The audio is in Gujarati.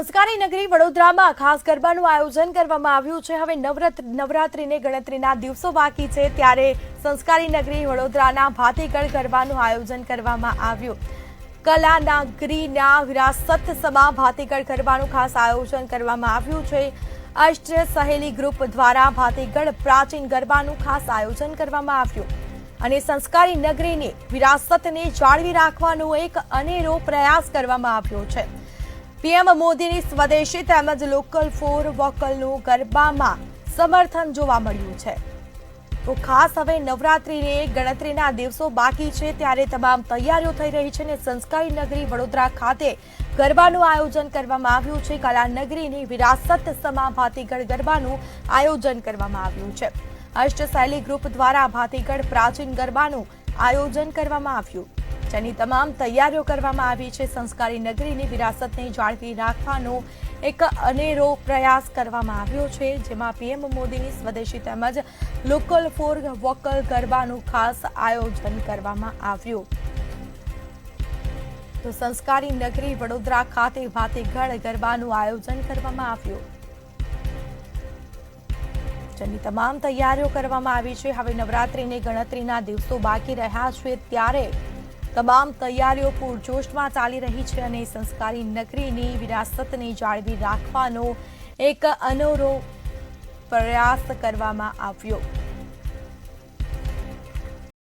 સંસ્કારી નગરી વડોદરામાં ખાસ ગરબાનું આયોજન કરવામાં આવ્યું છે. હવે નવરાત્ર નવરાત્રીને ગણતરીના દિવસો બાકી છે ત્યારે સંસ્કારી નગરી વડોદરાના ભાતીગળ ગરબાનું આયોજન કરવામાં આવ્યું. કલા નાગરીના વિરાસત સમા ભાતીગળ ગરબાનું ખાસ આયોજન કરવામાં આવ્યું છે. અષ્ટ સહેલી ગ્રુપ દ્વારા ભાતીગળ પ્રાચીન ગરબાનું ખાસ આયોજન કરવામાં આવ્યું. અને સંસ્કારી નગરીની વિરાસતને જાળવી રાખવાનો એક અનેરો પ્રયાસ કરવામાં આવ્યો છે. પીએમ મોદીની સ્વદેશી તેમજ લોકલ ફોર વોકલનું ગરબામાં સમર્થન જોવા મળ્યું છે. તો ખાસ હવે નવરાત્રીને ગણતરીના દિવસો બાકી છે ત્યારે તમામ તૈયારીઓ થઈ રહી છે અને સંસ્કારી નગરી વડોદરા ખાતે ગરબાનું આયોજન કરવામાં આવ્યું છે. કલા નગરીની વિરાસત સમા ભાતીગઢ ગરબાનું આયોજન કરવામાં આવ્યું છે. અષ્ટશૈલી ગ્રુપ દ્વારા ભાતીગઢ પ્રાચીન ગરબાનું આયોજન કરવામાં આવ્યું. જેની તમામ તૈયારીઓ કરવામાં આવી છે. સંસ્કારી નગરીની વિરાસતને જાળવી રાખવાનો એક અનેરો પ્રયાસ કરવામાં આવ્યો છે, જેમાં પીએમ મોદીની સ્વદેશી તેમજ લોકલ ફોર વોકલ ગરબાનું ખાસ આયોજન કરવામાં આવ્યું. તો સંસ્કારી નગરી વડોદરા ખાતે ભાતીગઢ ગરબાનું આયોજન કરવામાં આવ્યું. જેની તમામ તૈયારીઓ કરવામાં આવી છે. હવે નવરાત્રીની ગણતરીના દિવસો બાકી રહ્યા છે. ત્યારે તમામ તૈયારીઓ પૂરજોશમાં ચાલી રહી છે અને સંસ્કારી નગરીની વિરાસતને જાળવી રાખવાનો એક અનોરો પ્રયાસ કરવામાં આવ્યો.